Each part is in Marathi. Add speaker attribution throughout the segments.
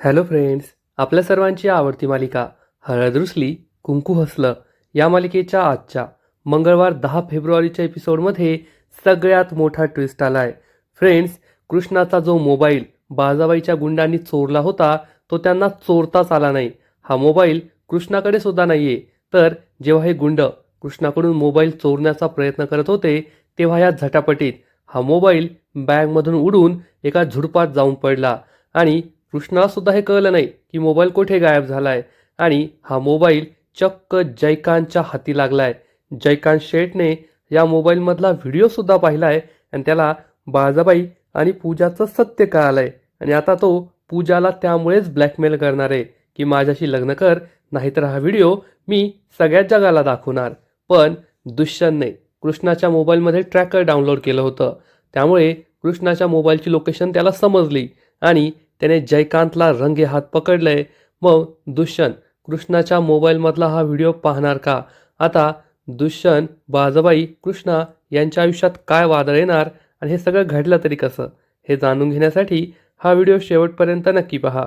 Speaker 1: हॅलो फ्रेंड्स आपल्या सर्वांची आवडती मालिका हळद रुसली कुंकू हसलं या मालिकेच्या आजच्या मंगळवार दहा फेब्रुवारीच्या एपिसोडमध्ये सगळ्यात मोठा ट्विस्ट आला आहे फ्रेंड्स कृष्णाचा जो मोबाईल बाजाबाईच्या गुंडांनी चोरला होता तो त्यांना चोरताच आला नाही. हा मोबाईल कृष्णाकडे सुद्धा नाही आहे तर जेव्हा हे गुंड कृष्णाकडून मोबाईल चोरण्याचा प्रयत्न करत होते तेव्हा या झटापटीत हा मोबाईल बॅगमधून उडून एका झुडपात जाऊन पडला आणि कृष्णासुद्धा हे कळलं नाही की मोबाईल कुठे गायब झाला आहे आणि हा मोबाईल चक्क जयकांतच्या हाती लागला आहे जयकांत शेठने या मोबाईलमधला व्हिडिओसुद्धा पाहिला आहे आणि त्याला बाळजाबाई आणि पूजाचं सत्य कळालंय. आणि आता तो पूजाला त्यामुळेच ब्लॅकमेल करणार आहे की माझ्याशी लग्न कर नाहीतर हा व्हिडिओ मी सगळ्याच जगाला दाखवणार. पण दुष्यंतने कृष्णाच्या मोबाईलमध्ये ट्रॅकर डाउनलोड केलं होतं. त्यामुळे कृष्णाच्या मोबाईलची लोकेशन त्याला समजली आणि त्याने जयकांतला रंगे हात पकडले मग दुष्यंत कृष्णाच्या मोबाईलमधला हा व्हिडिओ पाहणार का? आता दुष्यंत बाजबाई कृष्णा यांच्या आयुष्यात काय वादळ येणार आणि हे सगळं घडलं तरी कसं? हे जाणून घेण्यासाठी हा व्हिडिओ शेवटपर्यंत नक्की पहा.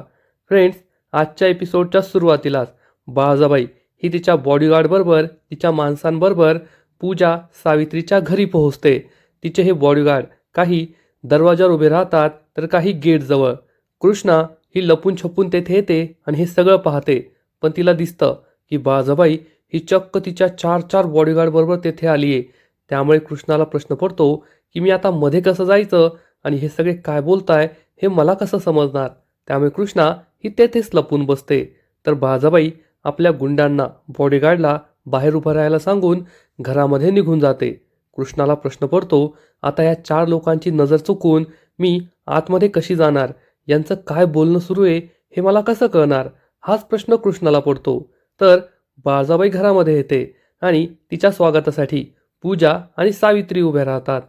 Speaker 1: फ्रेंड्स आजच्या एपिसोडच्या सुरुवातीलाच बाळजाबाई ही तिच्या बॉडीगार्डबरोबर तिच्या माणसांबरोबर पूजा सावित्रीच्या घरी पोहोचते. तिचे हे बॉडीगार्ड काही दरवाजावर उभे राहतात तर काही गेटजवळ कृष्णा ही लपून छपून तेथे येते आणि हे सगळं पाहते. पण तिला दिसतं की बाळाजाबाई ही चक्क तिच्या चार चार बॉडीगार्डबरोबर तेथे आली आहे त्यामुळे कृष्णाला प्रश्न पडतो की मी आता मध्ये कसं जायचं आणि हे सगळे काय बोलताय हे मला कसं समजणार? त्यामुळे कृष्णा ही तेथेच लपून बसते. तर बाजाबाई आपल्या गुंडांना बॉडीगार्डला बाहेर उभं राहायला सांगून घरामध्ये निघून जाते. कृष्णाला प्रश्न पडतो आता या चार लोकांची नजर चुकून मी आतमध्ये कशी जाणार? यांचं काय बोलणं सुरू आहे हे मला कसं कळणार? हाच प्रश्न कृष्णाला पडतो. तर बाळजाबाई घरामध्ये येते आणि तिच्या स्वागतासाठी पूजा आणि सावित्री उभ्या राहतात.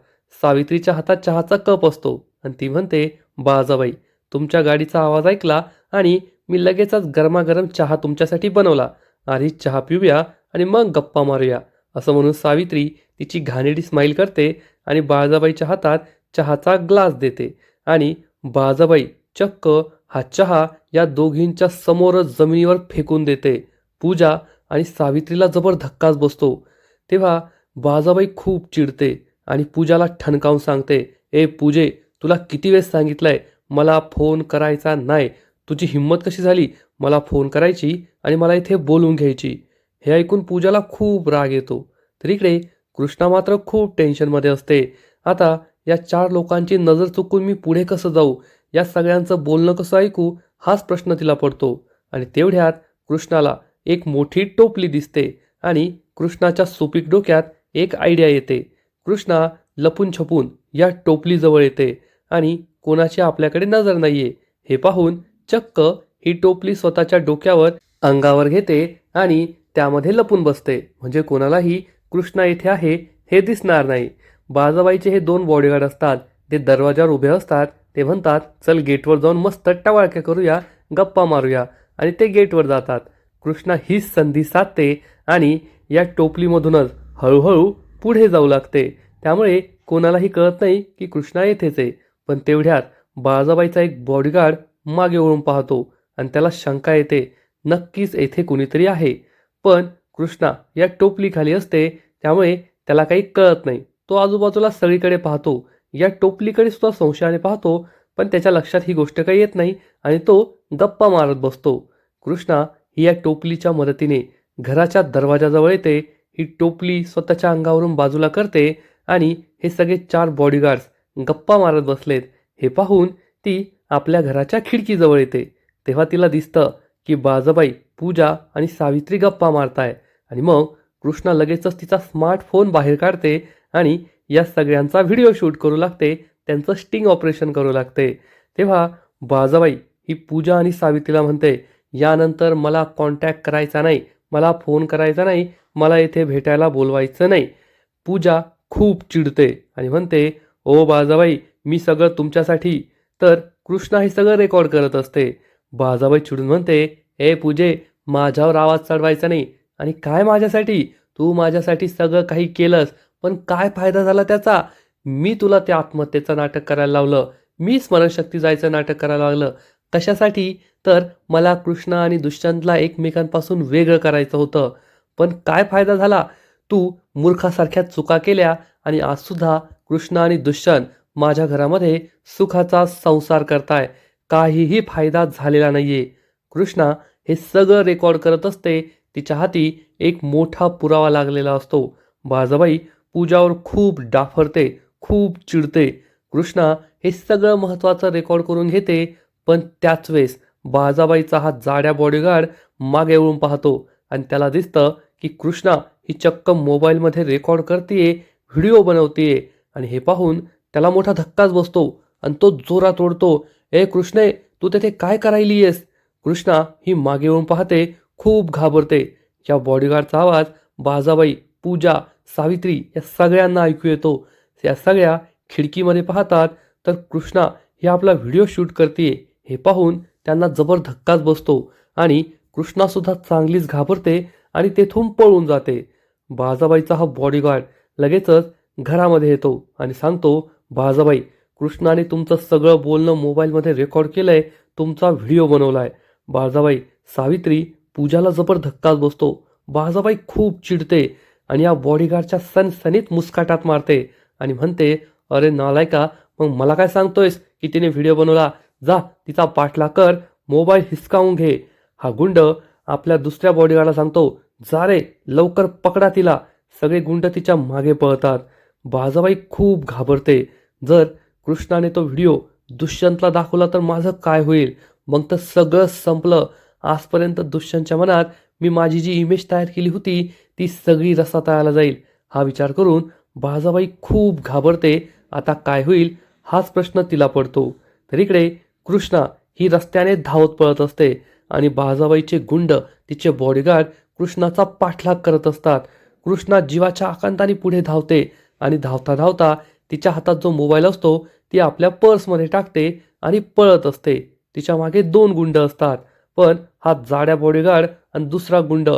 Speaker 1: सावित्रीच्या हातात चहाचा कप असतो आणि ती म्हणते बाळजाबाई तुमच्या गाडीचा आवाज ऐकला आणि मी लगेचच गरमागरम चहा तुमच्यासाठी बनवला. आधी चहा पिऊया आणि मग गप्पा मारूया. असं म्हणून सावित्री तिची घाणेरडी स्माईल करते आणि बाळजाबाईच्या हातात चहाचा ग्लास देते आणि बाळजाबाई चक्क हा चहा या दोघींच्या समोरच जमिनीवर फेकून देते. पूजा आणि सावित्रीला जबर धक्काच बसतो. तेव्हा बाजाबाई खूप चिडते आणि पूजाला ठणकावून सांगते ए पूजे तुला किती वेळेस सांगितलंय मला फोन करायचा नाही. तुझी हिंमत कशी झाली? मला फोन करायची आणि मला इथे बोलून घ्यायची. हे ऐकून पूजाला खूप राग येतो. तर इकडे कृष्णा मात्र खूप टेन्शनमध्ये असते. आता या चार लोकांची नजर चुकून मी पुढे कसं जाऊ? या सगळ्यांचं बोलणं कसं ऐकू हाच प्रश्न तिला पडतो. आणि तेवढ्यात कृष्णाला एक मोठी टोपली दिसते आणि कृष्णाच्या सुपीक डोक्यात एक आयडिया येते. कृष्णा लपून छपून या टोपलीजवळ येते आणि कोणाची आपल्याकडे नजर नाहीये. हे पाहून चक्क ही टोपली स्वतःच्या डोक्यावर अंगावर घेते आणि त्यामध्ये लपून बसते. म्हणजे कोणालाही कृष्णा येथे आहे हे दिसणार नाही. बाजाबाईचे हे दोन बॉडीगार्ड असतात. ते दरवाजावर उभे असतात ते म्हणतात चल गेटवर जाऊन मस्त टवाळक्या करूया गप्पा मारूया. आणि ते गेटवर जातात. कृष्णा हीच संधी साधते आणि या टोपलीमधूनच हळूहळू पुढे जाऊ लागते. त्यामुळे कोणालाही कळत नाही की कृष्णा येथेच आहे. पण तेवढ्यात बाळाजाबाईचा एक बॉडीगार्ड मागे वळून पाहतो आणि त्याला शंका येते नक्कीच येथे कुणीतरी आहे. पण कृष्णा या टोपलीखाली असते त्यामुळे त्याला काही कळत नाही. तो आजूबाजूला सगळीकडे पाहतो या टोपलीकडे सुद्धा संशयाने पाहतो पण त्याच्या लक्षात ही गोष्ट काही येत नाही आणि तो गप्पा मारत बसतो. कृष्णा ही या टोपलीच्या मदतीने घराच्या दरवाजाजवळ येते ही टोपली स्वतःच्या अंगावरून बाजूला करते आणि हे सगळे चार बॉडीगार्ड्स गप्पा मारत बसलेत. हे पाहून ती आपल्या घराच्या खिडकीजवळ येते. तेव्हा तिला दिसतं की बाजाबाई पूजा आणि सावित्री गप्पा मारताय. आणि मग कृष्णा लगेचच तिचा स्मार्टफोन बाहेर काढते आणि या सगळ्यांचा व्हिडिओ शूट करू लागते त्यांचं स्टिंग ऑपरेशन करू लागते. तेव्हा बाजाबाई ही पूजा आणि सावित्रीला म्हणते यानंतर मला कॉन्टॅक्ट करायचा नाही मला फोन करायचा नाही मला येथे भेटायला बोलवायचं नाही. पूजा खूप चिडते आणि म्हणते ओ बाजाबाई मी सगळं तुमच्यासाठी. तर कृष्णा हे सगळं रेकॉर्ड करत असते. बाजाबाई चिडून म्हणते ए पूजे माझ्यावर आवाज चढवायचा नाही आणि काय माझ्यासाठी? तू माझ्यासाठी सगळं काही केलंस पण काय फायदा झाला त्याचा? मी तुला त्या आत्महत्येचं नाटक करायला लावलं. मी स्मरणशक्ती जायचं नाटक करायला लागलं. कशासाठी तर मला कृष्ण आणि दुष्यंतला एकमेकांपासून वेगळं करायचं होतं. पण काय फायदा झाला? तू मूर्खासारख्या चुका केल्या आणि आजसुद्धा कृष्ण आणि दुष्यंत माझ्या घरामध्ये सुखाचा संसार करताय. काहीही फायदा झालेला नाहीये. कृष्णा हे सगळं रेकॉर्ड करत असते. तिच्या हाती एक मोठा पुरावा लागलेला असतो. बाजाबाई पूजावर खूप डाफरते खूप चिडते. कृष्णा हे सगळं महत्त्वाचं रेकॉर्ड करून घेते पण त्याच वेळेस बाजाबाईचा हा जाड्या बॉडीगार्ड मागे वळून पाहतो आणि त्याला दिसतं की कृष्णा ही चक्क मोबाईलमध्ये रेकॉर्ड करते व्हिडिओ बनवते आणि हे पाहून त्याला मोठा धक्काच बसतो आणि तो जोरात ओढतो ए कृष्णे तू तेथे काय करायली आहेस कृष्णा ही मागे येऊन पाहते खूप घाबरते. या बॉडीगार्डचा आवाज बाजाबाई पूजा सावित्री या सगळ्यांना ऐकू येतो. या सगळ्या खिडकीमध्ये पाहतात तर कृष्णा ही आपला व्हिडिओ शूट करते. हे पाहून त्यांना जबर धक्काच बसतो आणि कृष्णासुद्धा चांगलीच घाबरते आणि तेथून पळून जाते. बाजाबाईचा हा बॉडीगार्ड लगेचच घरामध्ये येतो आणि सांगतो बाजाबाई कृष्णाने तुमचं सगळं बोलणं मोबाईलमध्ये रेकॉर्ड केलंय तुमचा व्हिडिओ बनवलाय. बाळजाबाई सावित्री पूजाला जबर धक्काच बसतो. बाळजाबाई खूप चिडते आणि या बॉडीगार्डच्या सनसनीत मुस्काटात मारते आणि म्हणते अरे नालायका मग मला काय सांगतोयस की तिने व्हिडिओ बनवला? जा तिचा पाठला कर मोबाईल हिसकावून घे. हा गुंड आपल्या दुसऱ्या बॉडीगार्डला सांगतो जा रे लवकर पकडा तिला. सगळे गुंड तिच्यामागे पळतात. बाजाबाई खूप घाबरते. जर कृष्णाने तो व्हिडिओ दुष्यंतला दाखवला तर माझं काय होईल? मग तर सगळं संपलं. आजपर्यंत दुष्यंतच्या मनात मी माझी जी इमेज तयार केली होती ती सगळी रसा तयाला जाईल. हा विचार करून बाळजाबाई खूप घाबरते. आता काय होईल हाच प्रश्न तिला पडतो. तर इकडे कृष्णा ही रस्त्याने धावत पळत असते आणि बाळजाबाईचे गुंड तिचे बॉडीगार्ड कृष्णाचा पाठलाग करत असतात. कृष्णा जीवाच्या आकांताने पुढे धावते आणि धावता धावता तिच्या हातात जो मोबाईल असतो ती आपल्या पर्समध्ये टाकते आणि पळत असते. तिच्यामागे दोन गुंड असतात. पण हा जाड्या बॉडीगार्ड आणि दुसरा गुंड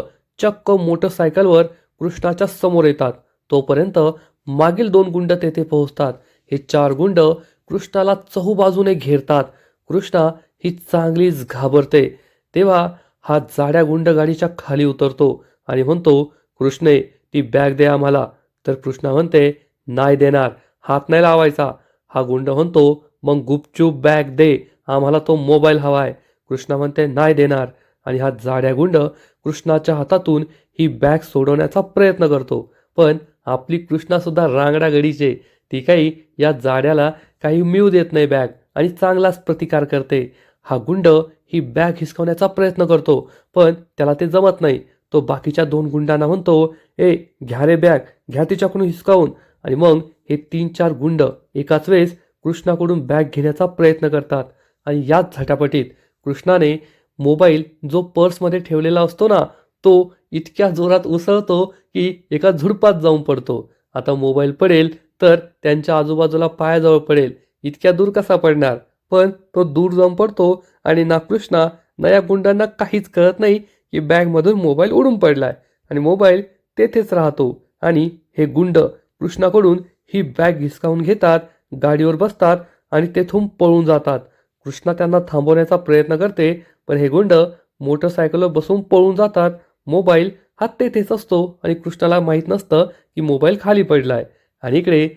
Speaker 1: चक्क मोटरसायकलवर कृष्णाच्या समोर येतात. तोपर्यंत मागील दोन गुंड तेथे पोहोचतात. हे चार गुंड कृष्णाला चहूबाजूने घेरतात. कृष्णा ही चांगलीच घाबरते. तेव्हा हा जाड्या गुंड गाडीच्या खाली उतरतो आणि म्हणतो कृष्णे ती बॅग दे आम्हाला. तर कृष्णा म्हणते नाही देणार. हात नाही लावायचा. हा गुंड म्हणतो मग गुपचूप बॅग दे. आम्हाला तो मोबाईल हवाय. कृष्णा म्हणते नाही देणार. आणि हा जाड्या गुंड कृष्णाच्या हातातून ही बॅग सोडवण्याचा प्रयत्न करतो. पण आपली कृष्णासुद्धा रांगडा गडीचे. ती काही या जाड्याला काही मिळू देत नाही बॅग आणि चांगलाच प्रतिकार करते. हा गुंड ही बॅग हिसकवण्याचा प्रयत्न करतो पण त्याला ते जमत नाही. तो बाकीच्या दोन गुंडांना म्हणतो ए घ्या रे बॅग घ्या तिच्याकडून हिसकावून. आणि मग हे तीन चार गुंड एकाच वेळेस कृष्णाकडून बॅग घेण्याचा प्रयत्न करतात. आणि याच झटापटीत कृष्णाने मोबाईल जो पर्समध्ये ठेवलेला असतो ना तो इतक्या जोरात उसळतो की एका झुडपात जाऊन पडतो. आता मोबाईल पडेल तर त्यांच्या आजूबाजूला पायाजवळ पडेल. इतक्या दूर कसा पडणार? पण तो दूर जाऊन पडतो आणि ना कृष्णा ना या गुंडांना काहीच कळत नाही की बॅगमधून मोबाईल उडून पडलाय. आणि मोबाईल तेथेच राहतो आणि हे गुंड कृष्णाकडून ही बॅग हिसकावून घेतात गाडीवर बसतात आणि तेथून पळून जातात. कृष्णा त्यांना थांबवण्याचा प्रयत्न करते पण हे गुंड मोटरसायकलवर बसून पळून जातात. मोबाईल हा तेथेच असतो आणि कृष्णाला माहीत नसतं की मोबाईल खाली पडला आहे आणि इकडे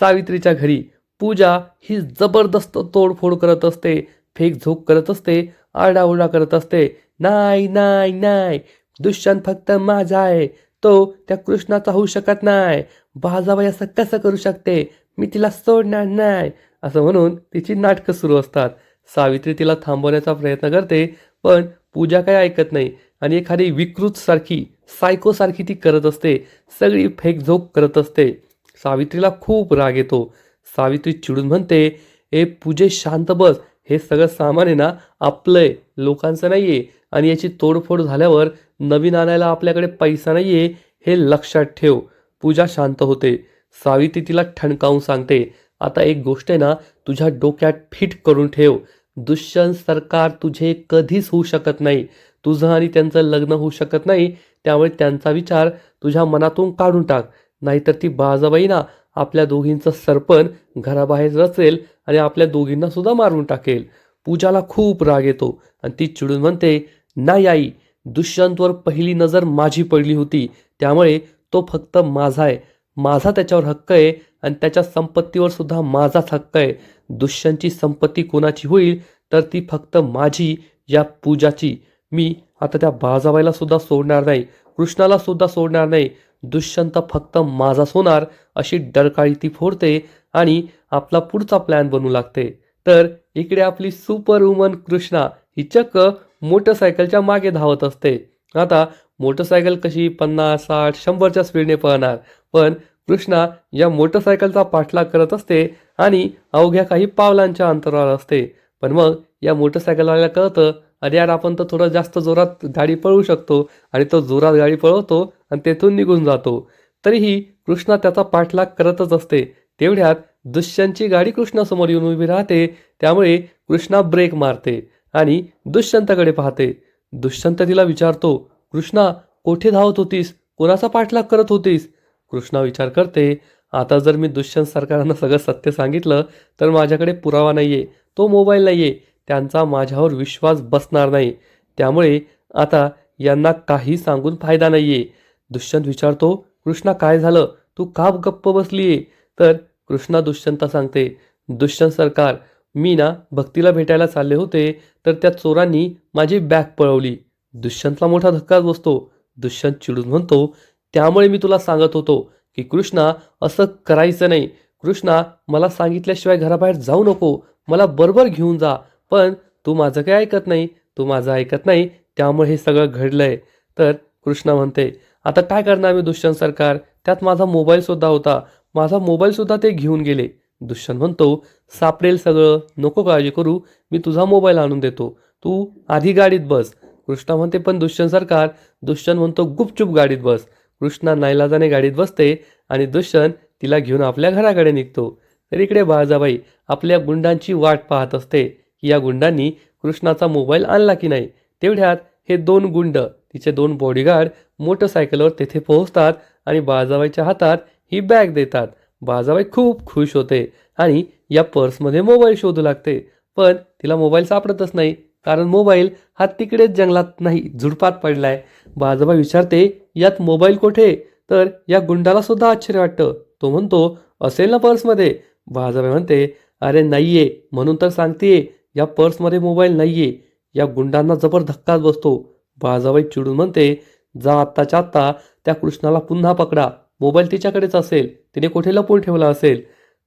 Speaker 1: सावित्रीच्या घरी पूजा ही जबरदस्त तोडफोड करत असते. फेक झोक करत असते. आरडाओरडा करत असते. नाही नाही नाही. दुष्यंत फक्त माझा आहे. तो त्या कृष्णाचा होऊ शकत नाही. बाजाबाई असं कसं करू शकते? मी तिला सोडणार नाही. असं म्हणून तिची नाटकं सुरू असतात. सावित्री तिला थांबवण्याचा प्रयत्न करते पण पूजा काय ऐकत नाही आणि एखादी विकृत सारखी सायकोसारखी ती करत असते. सगळी फेकझोक करत असते. सावित्रीला खूप राग येतो. सावित्री चिडून म्हणते ए पूजे शांत बस. हे सगळं सामान आहे ना आपलं आहे लोकांचं नाही आहे आणि याची तोडफोड झाल्यावर नवीन आणायला आपल्याकडे पैसा नाही आहे हे लक्षात ठेव. पूजा शांत होते. सावित्री तिला ठणकावून सांगते आता एक गोष्ट आहे ना तुझ्या डोक्यात फिट करून ठेव. दुष्यंत सरकार तुझे कधीच होऊ शकत नाही. तुझं आणि त्यांचं लग्न होऊ शकत नाही. त्यामुळे त्यांचा विचार तुझ्या मनातून काढून टाक. नाहीतर ती बाजाबाई ना आपल्या दोघींचं सरपण घराबाहेर रचेल आणि आपल्या दोघींना सुद्धा मारून टाकेल. पूजाला खूप राग येतो आणि ती चिडून म्हणते नाही आई दुष्यंतवर पहिली नजर माझी पडली होती. त्यामुळे तो फक्त माझा आहे. माझा त्याच्यावर हक्क आहे. आणि त्याच्या संपत्तीवर सुद्धा माझाच हक्क आहे. दुष्यंतची संपत्ती कोणाची होईल तर ती फक्त माझी या पूजाची. मी आता त्या बाजाबाईला सुद्धा सोडणार नाही कृष्णाला सुद्धा सोडणार नाही. दुष्यंत फक्त माझाच होणार अशी डरकाळी ती फोडते आणि आपला पुढचा प्लॅन बनू लागते. तर इकडे आपली सुपर वुमन कृष्णा ही चक्क मोटरसायकलच्या मागे धावत असते. आता मोटरसायकल कशी पन्नास साठ शंभरच्या स्पीडने पळणार पण कृष्णा या मोटरसायकलचा पाठलाग करत असते आणि अवघ्या काही पावलांच्या अंतरावर असते. पण मग या मोटरसायकलवाल्याला कळतं अरे यार आपण तर थोडं जास्त जोरात गाडी पळवू शकतो आणि तो जोरात गाडी पळवतो आणि तेथून निघून जातो. तरीही कृष्णा त्याचा पाठलाग करतच असते. तेवढ्यात दुष्यंतची गाडी कृष्णासमोर येऊन उभी राहते त्यामुळे कृष्णा ब्रेक मारते आणि दुष्यंतकडे पाहते. दुष्यंत तिला विचारतो कृष्णा कोठे धावत होतीस? कोणाचा पाठलाग करत होतीस? कृष्णा विचार करते आता जर मी दुष्यंत सरकारांना सगळं सत्य सांगितलं तर माझ्याकडे पुरावा नाही आहे तो मोबाईल नाही आहे त्यांचा माझ्यावर विश्वास बसणार नाही. त्यामुळे आता यांना काही सांगून फायदा नाही आहे दुष्यंत विचारतो कृष्णा काय झालं? तू का गप्प बसली आहे तर कृष्णा दुष्यंत सांगते दुष्यंत सरकार मी ना भक्तीला भेटायला चालले होते तर त्या चोरांनी माझी बॅग पळवली. दुष्यंतला मोठा धक्काच बसतो. दुष्यंत चिडून म्हणतो त्यामुळे मी तुला सांगत होतो की कृष्णा असं करायचं नाही. कृष्णा मला सांगितल्याशिवाय घराबाहेर जाऊ नको. मला बरोबर घेऊन जा. पण तू माझं काही ऐकत नाही. तू माझं ऐकत नाही. त्यामुळे हे सगळं घडलंय. तर कृष्णा म्हणते आता काय करणार मी दुष्यंत सरकार? त्यात माझा मोबाईलसुद्धा होता. माझा मोबाईलसुद्धा ते घेऊन गेले. दुष्यंत म्हणतो सापडेल सगळं. नको काळजी करू. मी तुझा मोबाईल आणून देतो. तू आधी गाडीत बस. कृष्णा म्हणते पण दुष्यंत सरकार? दुष्यंत म्हणतो गुपचूप गाडीत बस. कृष्णा नाईलाजाने गाडीत बसते आणि दुष्यंत तिला घेऊन आपल्या घराकडे निघतो. तर इकडे बाळजाबाई आपल्या गुंडांची वाट पाहत असते. की या गुंडांनी कृष्णाचा मोबाईल आणला की नाही? तेवढ्यात हे दोन गुंड तिचे दोन बॉडीगार्ड मोटरसायकलवर तेथे पोहोचतात आणि बाळजाबाईच्या हातात ही बॅग देतात. बाळजाबाई खूप खुश होते आणि या पर्समध्ये मोबाईल शोधू लागते. पण तिला मोबाईल सापडतच नाही कारण मोबाईल हा तिकडेच जंगलात नाही झुडपात पडलाय. बाळजाबाई विचारते यात मोबाईल कोठे? तर या गुंडाला सुद्धा आश्चर्य वाटतं. तो म्हणतो असेल ना पर्समध्ये. बाळजाबाई म्हणते अरे नाहीये. म्हणून तर सांगतेय या पर्समध्ये मोबाईल नाहीये. या गुंडांना जबर धक्काच बसतो. बाजाबाई चिडून म्हणते जा आत्ताच्या आत्ता त्या कृष्णाला पुन्हा पकडा. मोबाईल तिच्याकडेच असेल. तिने कुठे लपवून ठेवला असेल?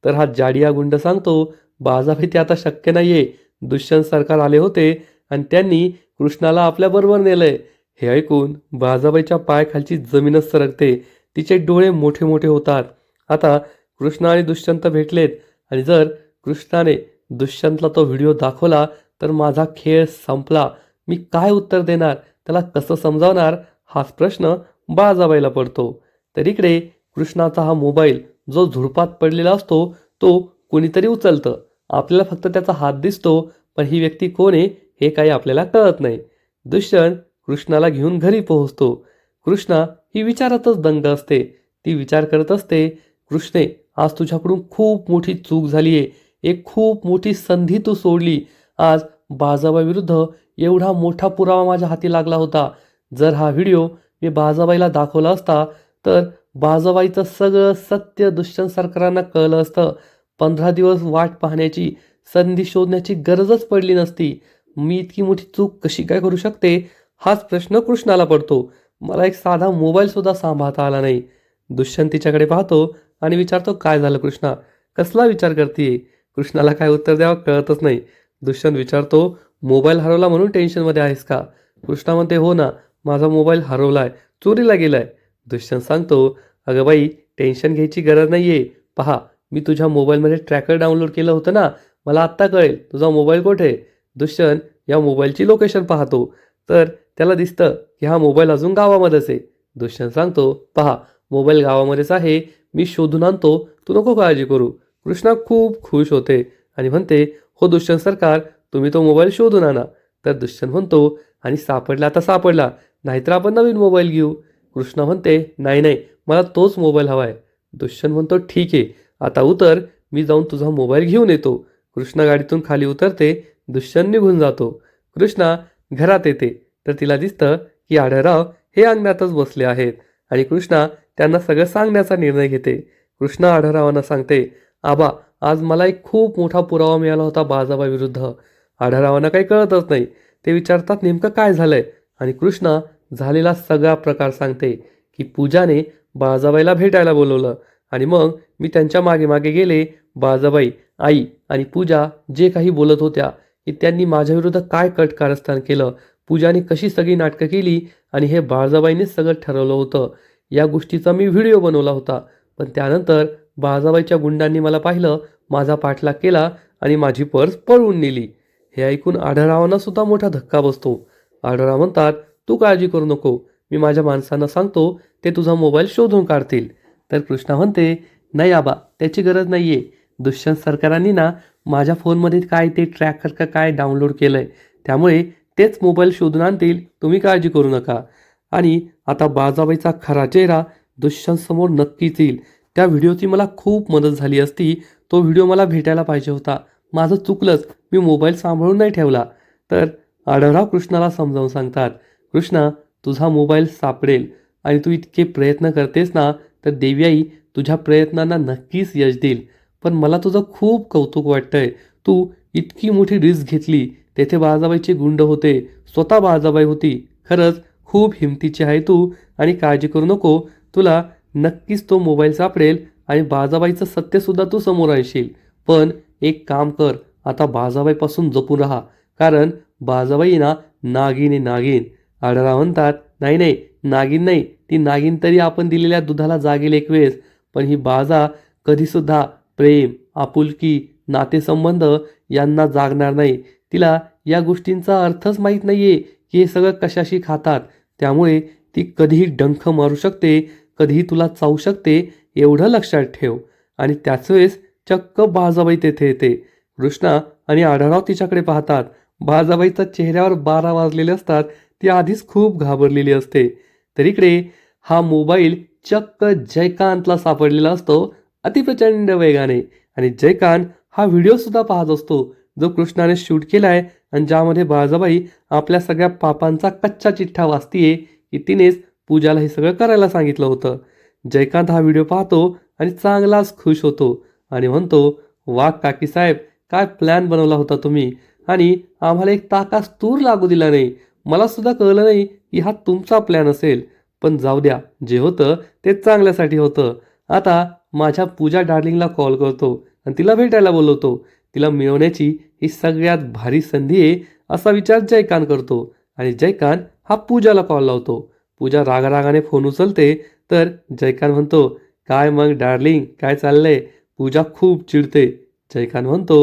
Speaker 1: तर हा जाडिया गुंड सांगतो बाजाबाई ते आता शक्य नाहीये. दुष्यंत सरकार आले होते आणि त्यांनी कृष्णाला आपल्याबरोबर नेलंय. हे ऐकून बाजाबाईच्या पायाखालची जमीनच सरकते. तिचे डोळे मोठे मोठे होतात. आता कृष्ण आणि दुष्यंत भेटलेत. आणि जर कृष्णाने दुष्यंतला तो व्हिडिओ दाखवला तर माझा खेळ संपला. मी काय उत्तर देणार? त्याला कसं समजावणार? हाच प्रश्न बाजाबाईला पडतो. तर इकडे कृष्णाचा हा मोबाईल जो झुडपात पडलेला असतो तो कोणीतरी उचलतं. आपल्याला फक्त त्याचा हात दिसतो पण ही व्यक्ती कोण आहे हे काही आपल्याला कळत नाही. दुष्यंत कृष्णाला घेऊन घरी पोहोचतो. कृष्णा ही विचारातच दंग असते. ती विचार करत असते कृष्णे आज तुझ्याकडून खूप मोठी चूक झाली आहे एक खूप मोठी संधी तू सोडली. आज बाजाबाईविरुद्ध एवढा मोठा पुरावा माझ्या हाती लागला होता. जर हा व्हिडिओ मी बाजाबाईला दाखवला असता तर बाजाबाईचं सगळं सत्य दुष्यंत सरकारांना कळलं असतं. पंधरा दिवस वाट पाहण्याची संधी शोधण्याची गरजच पडली नसती. मी इतकी मोठी चूक कशी काय करू शकते? हाच प्रश्न कृष्णाला पडतो. मला एक साधा मोबाईलसुद्धा सांभाळता आला नाही. दुष्यंत तिच्याकडे पाहतो आणि विचारतो काय झालं कृष्णा? कसला विचार करते कृष्णाला काय उत्तर द्यावं कळतच नाही. दुष्यंत विचारतो मोबाईल हरवला म्हणून टेन्शनमध्ये आहेस का? कृष्णा म्हणते हो ना माझा मोबाईल हरवलाय. चोरीला गेलाय. दुष्यंत सांगतो अगं बाई टेन्शन घ्यायची गरज नाही आहे पहा मी तुझ्या मोबाईलमध्ये ट्रॅकर डाउनलोड केलं होतं ना? मला आत्ता कळेल. तुझा मोबाईल कुठे? दुष्यंत या मोबाईलची लोकेशन पाहतो. तर त्याला दिसतं की हा मोबाईल अजून गावामध्येच आहे. दुष्यंत सांगतो पहा मोबाईल गावामध्येच आहे. मी शोधून आणतो. तू नको काळजी करू. कृष्णा खूप खुश होते आणि म्हणते हो दुष्यंत सरकार तुम्ही तो मोबाईल शोधून आणा. तर दुष्यंत म्हणतो आणि सापडला आता सापडला नाहीतर आपण नवीन मोबाईल घेऊ. कृष्णा म्हणते नाही नाही मला तोच मोबाईल हवा आहे दुष्यंत म्हणतो ठीक आहे आता उतर. मी जाऊन तुझा मोबाईल घेऊन येतो. कृष्णा गाडीतून खाली उतरते दुष्यंत निघून जातो. कृष्णा घरात येते. तर तिला दिसतं की आढळराव हे अंगणातच बसले आहेत. आणि कृष्णा त्यांना सगळं सांगण्याचा निर्णय घेते. कृष्णा आढळरावांना सांगते आबा आज मला एक खूप मोठा पुरावा मिळाला होता बाजाबा विरुद्ध. आढळरावांना काही कळतच नाही. ते विचारतात नेमकं काय झालंय? आणि कृष्णा झालेला सगळा प्रकार सांगते की पूजाने बाळजाबाईला भेटायला बोलवलं. आणि मग मी त्यांच्या मागे मागे गेले. बाळाजाबाई आई आणि पूजा जे काही बोलत होत्या की त्यांनी माझ्याविरुद्ध काय कट कारस्थान केलं? पूजाने कशी सगळी नाटकं केली आणि हे बाळजाबाईनेच सगळं ठरवलं होतं. या गोष्टीचा मी व्हिडिओ बनवला होता. पण त्यानंतर बाळजाबाईच्या गुंडांनी मला पाहिलं माझा पाठलाग केला आणि माझी पर्स पळवून नेली. हे ऐकून आढळरावांना सुद्धा मोठा धक्का बसतो. आढळराव म्हणतात तू काळजी करू नको. मी माझ्या माणसांना सांगतो ते तुझा मोबाईल शोधून काढतील. तर कृष्णा म्हणते नाही आबा त्याची गरज नाही आहे दुष्यंत सरकारांनी ना माझ्या फोनमध्ये काय ते ट्रॅकर का काय डाउनलोड केलं आहे त्यामुळे तेच मोबाईल शोधून आणतील. तुम्ही काळजी करू नका. आणि आता बाजाबाईचा खरा चेहरा दुष्यंत समोर नक्कीच येईल. त्या व्हिडिओची मला खूप मदत झाली असती. तो व्हिडिओ मला भेटायला पाहिजे होता. माझं चुकलंच. मी मोबाईल सांभाळून नाही ठेवला. तर आढळराव कृष्णाला समजावून सांगतात कृष्णा तुझा मोबाईल सापडेल आणि तू इतके प्रयत्न करतेस ना तर देवीआई तुझ्या प्रयत्नांना नक्कीच यश देईल. पण मला तुझं खूप कौतुक वाटतंय. तू इतकी मोठी रिस्क घेतली. तेथे बाळाजाबाईचे गुंड होते. स्वतः बाळाजाबाई होती. खरंच खूप हिमतीची आहे तू आणि काळजी करू नको. तुला नक्कीच तो मोबाईल सापडेल आणि बाळाजाबाईचं सत्यसुद्धा तू समोर आणशील. पण एक काम कर आता बाळाजाबाईपासून जपून राहा. कारण बाळाजाबाई ना नागिन आहे नागिन. आढळा म्हणतात नाही नाही नागिन नाही. ती नागिन तरी आपण दिलेल्या दुधाला जागेल एक वेळेस. पण ही बाजा कधीसुद्धा प्रेम आपुलकी नातेसंबंध यांना जागणार नाही. तिला या गोष्टींचा अर्थच माहीत नाही आहे की हे सगळं कशाशी खातात. त्यामुळे ती कधीही डंख मारू शकते कधीही तुला चावू शकते एवढं लक्षात ठेव. आणि त्याच वेळेस चक्क बाजाबाई तेथे येते. कृष्णा आणि आढळराव तिच्याकडे पाहतात. बाजाबाईच्या चेहऱ्यावर बारा वाजलेले असतात. ती आधीच खूप घाबरलेली असते. तर इकडे हा मोबाईल चक्क जयकांतला सापडलेला असतो अतिप्रचंड वेगाने. आणि जयकांत हा व्हिडिओ सुद्धा पाहत असतो. जो कृष्णाने शूट केला आहे आणि ज्यामध्ये बाळाजाबाई आपल्या सगळ्या पापांचा कच्चा चिठ्ठा वाचतीये की तिनेच पूजाला हे सगळं करायला सांगितलं होतं. जयकांत हा व्हिडिओ पाहतो आणि चांगलाच खुश होतो आणि म्हणतो वा काकी साहेब काय प्लॅन बनवला होता तुम्ही? आणि आम्हाला एक ताकास तूर लागू दिला नाही. मला सुद्धा कळलं नाही की हा तुमचा प्लॅन असेल. पण जाऊ द्या जे होतं ते चांगल्यासाठी होतं. आता माझ्या पूजा डार्लिंगला कॉल करतो आणि तिला भेटायला बोलवतो. तिला मिळवण्याची ही सगळ्यात भारी संधी आहे असा विचार जयकांत करतो. आणि जयकांत हा पूजाला कॉल लावतो. पूजा रागारागाने फोन उचलते तर जयकान म्हणतो काय मग डार्लिंग काय चाललंय? पूजा खूप चिडते. जयकांत म्हणतो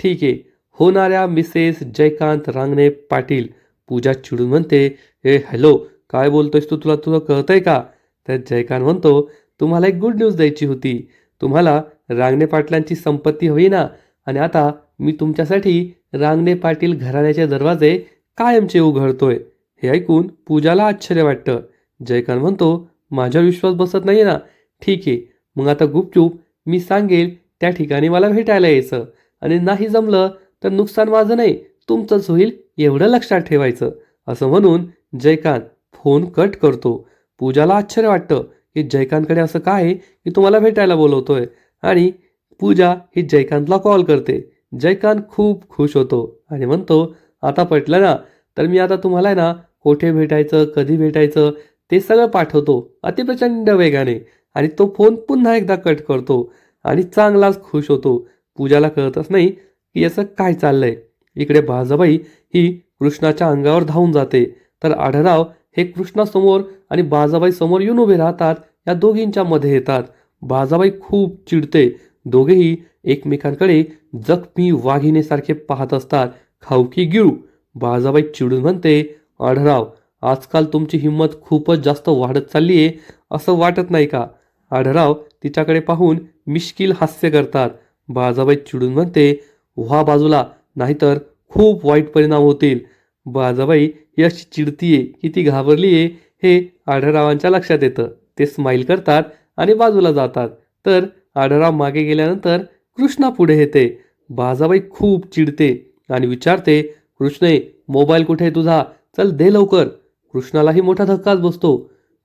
Speaker 1: ठीक आहे होणाऱ्या मिसेस जयकांत रांगणे पाटील. पूजा चिडून म्हणते ए हॅलो काय बोलतोयस तू? तुला तुला कळतंय का? तर जयकांत म्हणतो तुम्हाला एक गुड न्यूज द्यायची होती. तुम्हाला रांगणे पाटलांची संपत्ती हवी ना आणि आता मी तुमच्यासाठी रांगणे पाटील घराण्याचे दरवाजे कायमचे उघडतोय. हे ऐकून पूजाला आश्चर्य वाटतं. जयकांत म्हणतो माझ्यावर विश्वास बसत नाही ना. ठीक आहे. मग आता गुपचूप मी सांगेल त्या ठिकाणी मला भेटायला यायचं. आणि नाही जमलं तर नुकसान माझं नाही तुमचंच होईल एवढं लक्षात ठेवायचं. असं म्हणून जयकांत फोन कट करतो. पूजाला आश्चर्य वाटतं की जयकांतकडे असं काय आहे की तुम्हाला भेटायला बोलवतोय. आणि पूजा ही जयकांतला कॉल करते. जयकांत खूप खुश होतो आणि म्हणतो आता पटलं ना? तर मी आता तुम्हाला आहे ना कोठे भेटायचं कधी भेटायचं ते सगळं पाठवतो अतिप्रचंड वेगाने. आणि तो फोन पुन्हा एकदा कट करतो आणि चांगलाच खुश होतो. पूजाला कळतच नाही की याचं काय चाललंय. इकडे बाजाबाई ही कृष्णाच्या अंगावर धावून जाते. तर आढराव हे कृष्णासमोर आणि बाजाबाई समोर येऊन उभे राहतात. या दोघींच्या मध्ये येतात. बाजाबाई खूप चिडते. दोघेही एकमेकांकडे जखमी वाघिणीसारखे पाहत असतात. खाऊकी गिळू? बाळजाबाई चिडून म्हणते आढराव आजकाल तुमची हिंमत खूपच जास्त वाढत चालली आहे असं वाटत नाही का? आढराव तिच्याकडे पाहून मिश्किल हास्य करतात. बाळजाबाई चिडून म्हणते व्हा बाजूला नाहीतर खूप वाईट परिणाम होतील. बाळजाबाई ही अशी चिडतीये की ती घाबरलीये हे आढळरावांच्या लक्षात येतं. ते स्माईल करतात आणि बाजूला जातात. तर आढळराव मागे गेल्यानंतर कृष्णा पुढे येते. बाजाबाई खूप चिडते आणि विचारते कृष्णे मोबाईल कुठे आहे तुझा? चल दे लवकर. कृष्णालाही मोठा धक्काच बसतो.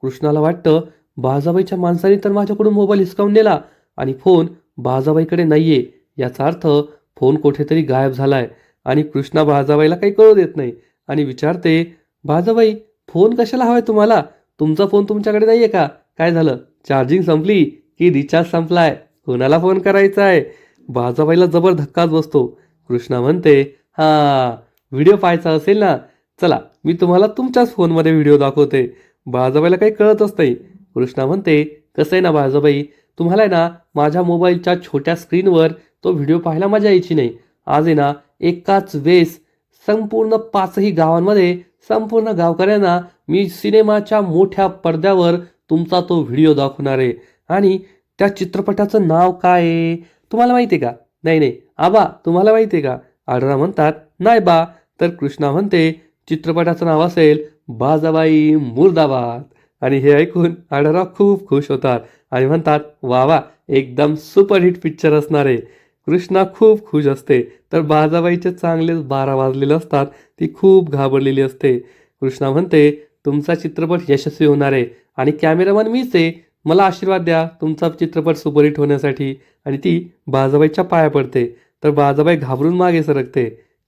Speaker 1: कृष्णाला वाटतं बाजाबाईच्या माणसाने तर माझ्याकडून मोबाईल हिसकावून नेला आणि फोन बाजाबाईकडे नाहीये. याचा अर्थ फोन कुठेतरी गायब झालाय आणि कृष्णा बाजाबाईला काही कळू देत नाही. आणि विचारते बाजाबाई फोन कशाला हवाय तुम्हाला? तुमचा फोन तुमच्याकडे नाहीये का? काय झालं? चार्जिंग संपली की रिचार्ज संपलाय? कोणाला फोन करायचा आहे? बाजाबाईला जबर धक्काच बसतो. कृष्णा म्हणते हा व्हिडिओ पाहायचा असेल ना चला मी तुम्हाला तुमच्याच फोनमध्ये व्हिडिओ दाखवते. बाजाबाईला काही कळतच नाही. कृष्णा म्हणते कसं आहे ना बाजाबाई तुम्हाला आहे ना माझ्या मोबाईलच्या छोट्या स्क्रीनवर तो व्हिडिओ पाहायला मजा यायची नाही. आज आहे ना एकाच वेळेस संपूर्ण पाचही गावांमध्ये संपूर्ण गावकऱ्यांना मी सिनेमाच्या मोठ्या पडद्यावर तुमचा तो व्हिडिओ दाखवणार आहे. आणि त्या चित्रपटाचं नाव काय आहे? तुम्हाला माहिती आहे का? नाही नाही. आबा तुम्हाला माहिती आहे का? आडरा म्हणतात नाही बा. तर कृष्णा म्हणते चित्रपटाचं नाव असेल बाजाबाई मुर्दाबाद. आणि हे ऐकून आढळराव खूप खुश होतात आणि म्हणतात वा वा एकदम सुपरहिट पिक्चर असणार आहे. कृष्णा खूप खुश असते. तर बाजाबाईचे चांगलेच बारा वाजलेले असतात ती खूप घाबरलेली असते. कृष्णा म्हणते तुमचा चित्रपट यशस्वी होणार आहे आणि कॅमेरामन मीच आहे. मला आशीर्वाद द्या तुमचा चित्रपट सुपरहिट होण्यासाठी. आणि ती बाजाबाईच्या पाया पडते. तर बाजाबाई घाबरून मागे सरकते.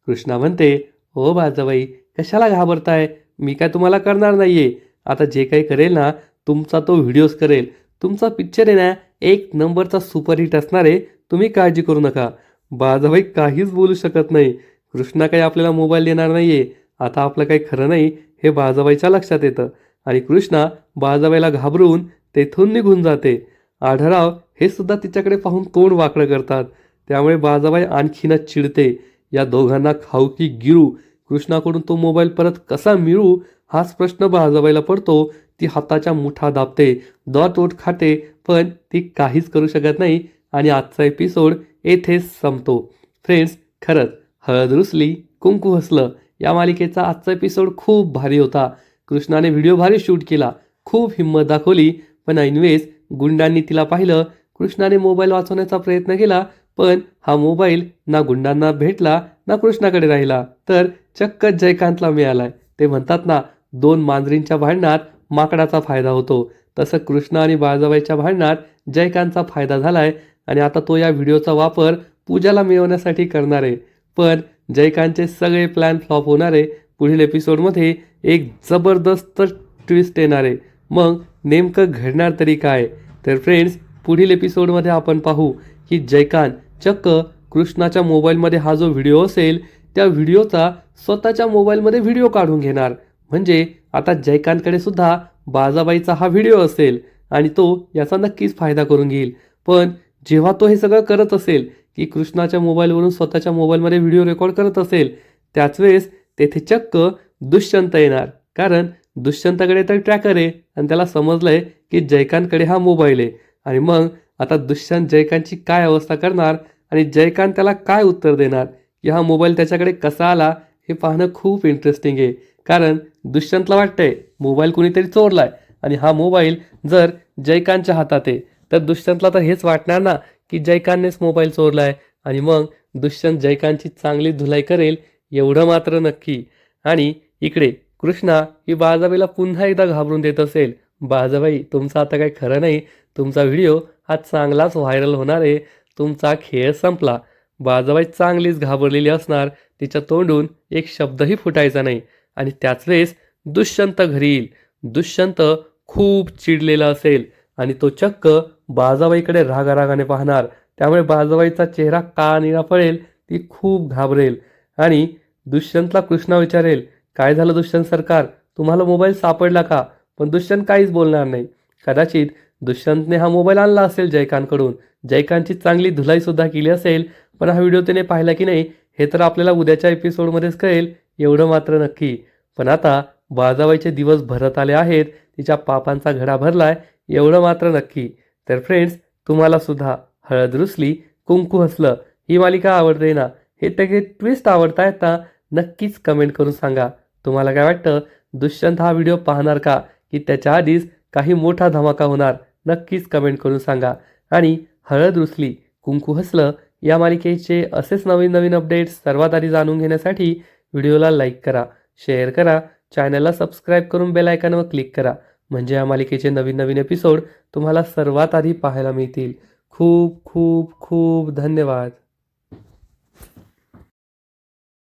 Speaker 1: कृष्णा म्हणते हो बाजाबाई कशाला घाबरताय? मी काय तुम्हाला करणार नाही आहे आता जे काही करेल ना तुमचा तो व्हिडिओज करेल. तुमचा पिक्चर आहे ना एक नंबरचा सुपरहिट असणार आहे तुम्ही काळजी करू नका. बाजाबाई काहीच बोलू शकत नाही. कृष्णा काही आपल्याला मोबाईल देणार नाही आहे आता आपलं काही खरं नाही हे बाजाबाईच्या लक्षात येतं. आणि कृष्णा बाजाबाईला घाबरून तेथून निघून जाते. आढळराव हे सुद्धा तिच्याकडे पाहून तोंड वाकडं करतात. त्यामुळे बाजाबाई आणखीनच चिडते. या दोघांना खाऊ की गिरू? कृष्णाकडून तो मोबाईल परत कसा मिळू? हाच प्रश्न बाजाबाईला पडतो. ती हाताच्या मुठा दाबते. दॉट ओट खाते पण ती काहीच करू शकत नाही आणि आजचा एपिसोड येथेच संपतो. फ्रेंड्स खरंच हळद रुसली कुंकू हसलं या मालिकेचा आजचा एपिसोड खूप भारी होता. कृष्णाने व्हिडिओ भारी शूट केला. खूप हिंमत दाखवली. पण ऐनवेळेस गुंडांनी तिला पाहिलं कृष्णाने मोबाईल वाचवण्याचा प्रयत्न केला पण हा मोबाईल ना गुंडांना भेटला ना कृष्णाकडे राहिला. तर चक्क जयकांतला मिळालाय. ते म्हणतात ना दोन मांजरींच्या भांडणात माकडाचा फायदा होतो. तसं कृष्ण आणि बाळजाबाईच्या भांडणात जयकांतचा फायदा झालाय आणि आता तो या व्हिडिओचा वापर पूजाला मिळवण्यासाठी करणार आहे. पण जयकांतचे सगळे प्लॅन फ्लॉप होणार आहे. पुढील एपिसोडमध्ये एक जबरदस्त ट्विस्ट येणार आहे. मग नेमकं घडणार तरी काय? तर फ्रेंड्स पुढील एपिसोडमध्ये आपण पाहू की जयकांत चक्क कृष्णाच्या मोबाईलमध्ये हा जो व्हिडिओ असेल त्या व्हिडिओचा स्वतःच्या मोबाईलमध्ये व्हिडिओ काढून घेणार. म्हणजे आता जयकांतकडे सुद्धा बाजाबाईचा हा व्हिडिओ असेल आणि तो याचा नक्कीच फायदा करून घेईल. पण जेव्हा तो हे सगळं करत असेल की कृष्णाच्या मोबाईलवरून स्वतःच्या मोबाईलमध्ये व्हिडिओ रेकॉर्ड करत असेल त्याच वेळेस तेथे चक्क दुष्यंत येणार. कारण दुष्यंताकडे तर ट्रॅकर आहे आणि त्याला समजलंय की जयकांतकडे हा मोबाईल आहे. आणि मग आता दुष्यंत जयकांतची काय अवस्था करणार आणि जयकांत त्याला काय उत्तर देणार? की हा मोबाईल त्याच्याकडे कसा आला हे पाहणं खूप इंटरेस्टिंग आहे. कारण दुष्यंतला वाटतंय मोबाईल कुणीतरी चोरलाय आणि हा मोबाईल जर जयकांतच्या हातात आहे तर दुष्यंतला तर हेच वाटणार ना की जयकांतनेच मोबाईल चोरलाय. आणि मग दुष्यंत जयकांतची चांगली धुलाई करेल एवढं मात्र नक्की. आणि इकडे कृष्णा ही बाजाबाईला पुन्हा एकदा घाबरून देत असेल. बाजाबाई तुमचा आता काही खरं नाही. तुमचा व्हिडिओ हा चांगलाच व्हायरल होणार आहे. तुमचा खेळ संपला. बाजाबाई चांगलीच घाबरलेली असणार. तिच्या तोंडून एक शब्दही फुटायचा नाही. आणि त्याच वेळेस दुष्यंत घरी येईल. दुष्यंत खूप चिडलेला असेल. आणि तो चक्क बाजाबाईकडे रागारागाने पाहणार. त्यामुळे बाजाबाईचा चेहरा का निळा पडेल. ती खूप घाबरेल. आणि दुष्यंतला कृष्णा विचारेल काय झालं दुष्यंत सरकार? तुम्हाला मोबाईल सापडला का? पण दुष्यंत काहीच बोलणार नाही. कदाचित दुष्यंतने हा मोबाईल आणला असेल जयकांतकडून. जयकांतची चांगली धुलाईसुद्धा केली असेल पण हा व्हिडिओ त्याने पाहिला की नाही हे तर आपल्याला उद्याच्या एपिसोडमध्येच कळेल एवढं मात्र नक्की. पण आता बाजाबाईचे दिवस भरत आले आहेत तिच्या पापांचा घडा भरलाय एवढं मात्र नक्की. तर फ्रेंड्स तुम्हाला सुद्धा हळद रुसली कुंकू हसलं ही मालिका आवडते ना? हे त्याचे ट्विस्ट आवडतायत ना? नक्कीच कमेंट करून सांगा. तुम्हाला काय वाटतं? दुष्यंत हा व्हिडिओ पाहणार का? की त्याच्या आधीच काही मोठा धमाका होणार नक्कीच कमेंट करून सांगा. आणि हळद रुसली कुंकू हसलं या मालिकेचे असेच नवीन नवीन अपडेट्स सर्वात आधी जाणून घेण्यासाठी व्हिडिओला लाईक करा शेअर करा चॅनलला सबस्क्राईब करून बेल आयकॉनवर क्लिक करा. म्हणजे या मालिकेचे नवीन नवीन एपिसोड तुम्हाला सर्वात आधी पाहायला मिळतील. खूप खूप खूप धन्यवाद.